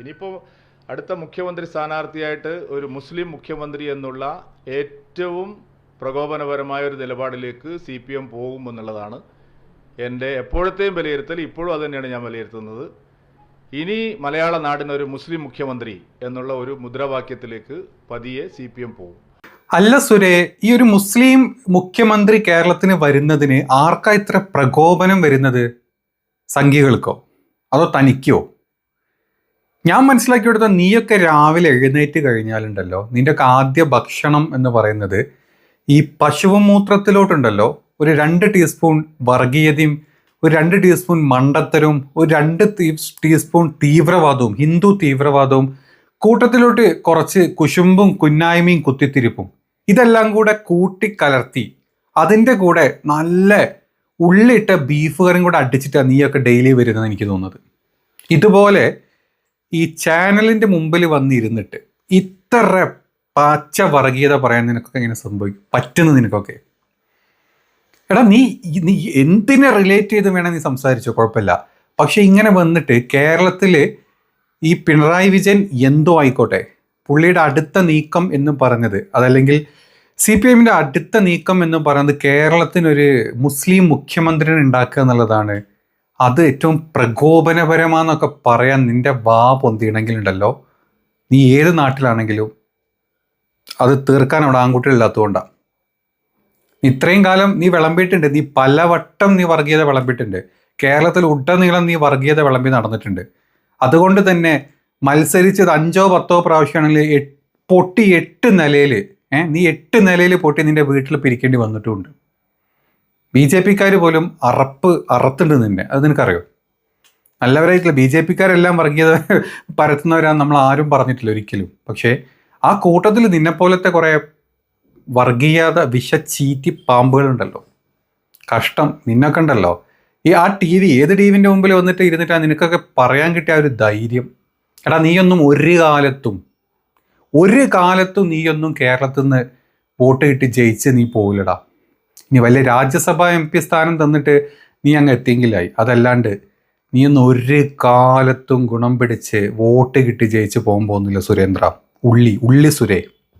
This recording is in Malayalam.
ഇനിയിപ്പോൾ അടുത്ത മുഖ്യമന്ത്രി സ്ഥാനാർത്ഥിയായിട്ട് ഒരു മുസ്ലിം മുഖ്യമന്ത്രി എന്നുള്ള ഏറ്റവും പ്രകോപനപരമായ ഒരു നിലപാടിലേക്ക് സി പി എം പോകുമെന്നുള്ളതാണ് എന്റെ എപ്പോഴത്തെയും വിലയിരുത്തൽ ഇപ്പോഴും അത് തന്നെയാണ് ഞാൻ വിലയിരുത്തുന്നത്. ഇനി മലയാള നാടിന് ഒരു മുസ്ലിം മുഖ്യമന്ത്രി എന്നുള്ള ഒരു മുദ്രാവാക്യത്തിലേക്ക് പതിയെ സി പി എം പോകും. അല്ല സുരേ ഈ ഒരു മുസ്ലിം മുഖ്യമന്ത്രി കേരളത്തിന് വരുന്നതിന് ആർക്കാ ഇത്ര പ്രകോപനം വരുന്നത്? സംഘികൾക്കോ? അതോ തനിക്കോ? ഞാൻ മനസ്സിലാക്കിയെടുത്ത നീയൊക്കെ രാവിലെ എഴുന്നേറ്റ് കഴിഞ്ഞാലുണ്ടല്ലോ നിന്റെയൊക്കെ ആദ്യ ഭക്ഷണം എന്ന് പറയുന്നത് ഈ പശുവമൂത്രത്തിലോട്ടുണ്ടല്ലോ ഒരു രണ്ട് ടീസ്പൂൺ വർഗീയതയും ഒരു രണ്ട് ടീസ്പൂൺ മണ്ടത്തരവും ഒരു രണ്ട് ടീസ്പൂൺ തീവ്രവാദവും ഹിന്ദു തീവ്രവാദവും കൂട്ടത്തിലോട്ട് കുറച്ച് കുശുമ്പും കുന്നായ്മയും കുത്തിത്തിരിപ്പും ഇതെല്ലാം കൂടെ കൂട്ടിക്കലർത്തി അതിന്റെ കൂടെ നല്ല ഉള്ളിട്ട ബീഫ് കറിയും കൂടെ അടിച്ചിട്ടാണ് നീയൊക്കെ ഡെയിലി വരുന്നത് എനിക്ക് തോന്നുന്നത്. ഇതുപോലെ ഈ ചാനലിന്റെ മുമ്പിൽ വന്നിരുന്നിട്ട് ഇത്ര പച്ച വർഗീയത പറയാൻ നിനക്കൊക്കെ എങ്ങനെ സംഭവിക്കും? പറ്റുന്നു നിനക്കൊക്കെ? എടാ നീ നീ എന്തിനെ റിലേറ്റ് ചെയ്ത് വേണം നീ സംസാരിച്ചോ? കുഴപ്പമില്ല. പക്ഷെ ഇങ്ങനെ വന്നിട്ട് കേരളത്തിൽ ഈ പിണറായി വിജയൻ എന്തോ ആയിക്കോട്ടെ? പുള്ളിയുടെ അടുത്ത നീക്കം എന്നും പറഞ്ഞത് അതല്ലെങ്കിൽ സി പി എമ്മിന്റെ അടുത്ത നീക്കം എന്ന് പറയുന്നത് കേരളത്തിനൊരു മുസ്ലിം മുഖ്യമന്ത്രിനെ ഉണ്ടാക്കുക എന്നുള്ളതാണ്. അത് ഏറ്റവും പ്രകോപനപരമാന്നൊക്കെ പറയാൻ നിന്റെ വാ പൊന്തിയണമെങ്കിലുണ്ടല്ലോ നീ ഏത് നാട്ടിലാണെങ്കിലും അത് തീർക്കാൻ അവിടെ ആൺകുട്ടികളില്ലാത്തതുകൊണ്ടാണ് ഇത്രയും കാലം നീ വിളമ്പിയിട്ടുണ്ട്. നീ പലവട്ടം നീ വർഗീയത വിളമ്പിയിട്ടുണ്ട്. കേരളത്തിൽ ഉടനീളം നീ വർഗീയത വിളമ്പി നടന്നിട്ടുണ്ട്. അതുകൊണ്ട് തന്നെ മത്സരിച്ചത് അഞ്ചോ പത്തോ പ്രാവശ്യമാണെങ്കിൽ പൊട്ടി എട്ട് നിലയിൽ നീ എട്ട് നിലയിൽ പൊട്ടി നിന്റെ വീട്ടിൽ പിരിക്കേണ്ടി വന്നിട്ടുമുണ്ട്. ബി ജെ പിക്കാർ പോലും അറപ്പ് അറത്തുണ്ട് നിന്നെ. അത് നിനക്കറിയോ? നല്ലവരായിട്ടില്ല. ബി ജെ പിക്കാരെല്ലാം വർഗീയത പരത്തുന്നവരാണ് നമ്മൾ ആരും പറഞ്ഞിട്ടില്ല ഒരിക്കലും. പക്ഷേ ആ കൂട്ടത്തിൽ നിന്നെപ്പോലത്തെ കുറേ വർഗീയത വിഷച്ചീറ്റി പാമ്പുകളുണ്ടല്ലോ. കഷ്ടം. നിന്നൊക്കെ ഉണ്ടല്ലോ. ഈ ആ ടി വി ഏത് ടി വിന്റെ മുമ്പിൽ വന്നിട്ട് ഇരുന്നിട്ടാ നിനക്കൊക്കെ പറയാൻ കിട്ടിയ ഒരു ധൈര്യം? എടാ നീയൊന്നും ഒരു കാലത്തും ഒരു കാലത്തും നീയൊന്നും കേരളത്തിൽ നിന്ന് വോട്ട് കിട്ടി ജയിച്ച് നീ പോകില്ലടാ ഇനി വലിയ രാജ്യസഭ എം പി സ്ഥാനം തന്നിട്ട് നീ അങ്ങ് എത്തിയെങ്കിലായി. അതല്ലാണ്ട് നീ ഒന്ന് ഒരു കാലത്തും ഗുണം പിടിച്ച് വോട്ട് കിട്ടി ജയിച്ച് പോകാൻ പോകുന്നില്ല സുരേന്ദ്ര. ഉള്ളി ഉള്ളി സുരേ.